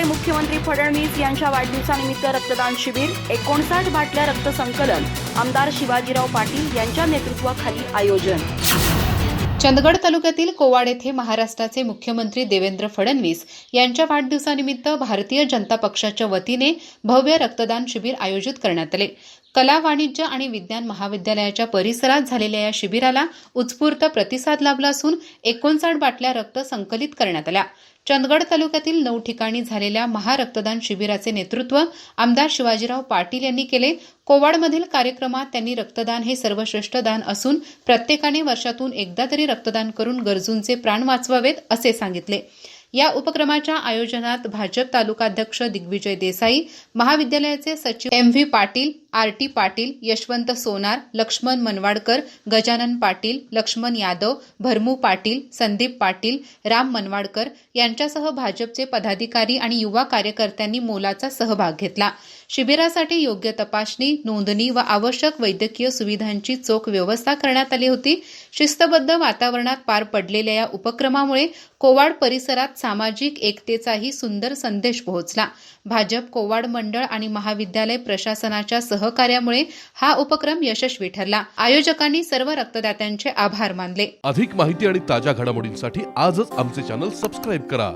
महाराष्ट्राचे मुख्यमंत्री फडणवीस यांच्या वाढदिवसानिमित्त रक्तदान शिबिर एकोणसाठ बाटल्या रक्तसंकलन आमदार शिवाजीराव पाटील यांच्या नेतृत्वाखाली आयोजन. चंदगड तालुक्यातील कोवाड येथे महाराष्ट्राचे मुख्यमंत्री देवेंद्र फडणवीस यांच्या वाढदिवसानिमित्त भारतीय जनता पक्षाच्या वतीने भव्य रक्तदान शिबिर आयोजित करण्यात आले. कला वाणिज्य आणि विज्ञान महाविद्यालयाच्या परिसरात झालेल्या या शिबिराला उत्स्फूर्त प्रतिसाद लाभला असून एकोणसाठ बाटल्या रक्त संकलित करण्यात आल्या. चंदगड तालुक्यातील नऊ ठिकाणी झालेल्या महारक्तदान शिबिराचे नेतृत्व आमदार शिवाजीराव पाटील यांनी केले. कोवाडमधील कार्यक्रमात त्यांनी रक्तदान हे सर्वश्रेष्ठ दान असून प्रत्येकाने वर्षातून एकदा तरी रक्तदान करून गरजूंचे प्राण वाचवावेत असे सांगितले. या उपक्रमाच्या आयोजनात भाजप तालुकाध्यक्ष दिग्विजय देसाई महाविद्यालयाचे सचिव M V Patil R T Patil Yashwant Sonar Laxman Manwadkar Gajanan Patil Laxman Yadav Bharmu Patil Sandeep Patil Ram Manwadkar यांच्यासह भाजपचे पदाधिकारी आणि युवा कार्यकर्त्यांनी मोलाचा सहभाग घेतला. शिबिरासाठी योग्य तपासणी नोंदणी व आवश्यक वैद्यकीय सुविधांची चोख व्यवस्था करण्यात आली होती. शिस्तबद्ध वातावरणात पार पडलेल्या या उपक्रमामुळे कोवाड परिसरात सामाजिक एकतेचाही सुंदर संदेश पोहोचला. भाजप कोवाड मंडळ आणि महाविद्यालय प्रशासनाच्या सहकार्यामुळे हा उपक्रम यशस्वी ठरला. आयोजकांनी सर्व रक्तदात्यांचे आभार मानले. अधिक माहिती आणि ताज्या घडामोडींसाठी आजच आमचे चॅनल सबस्क्राईब करा.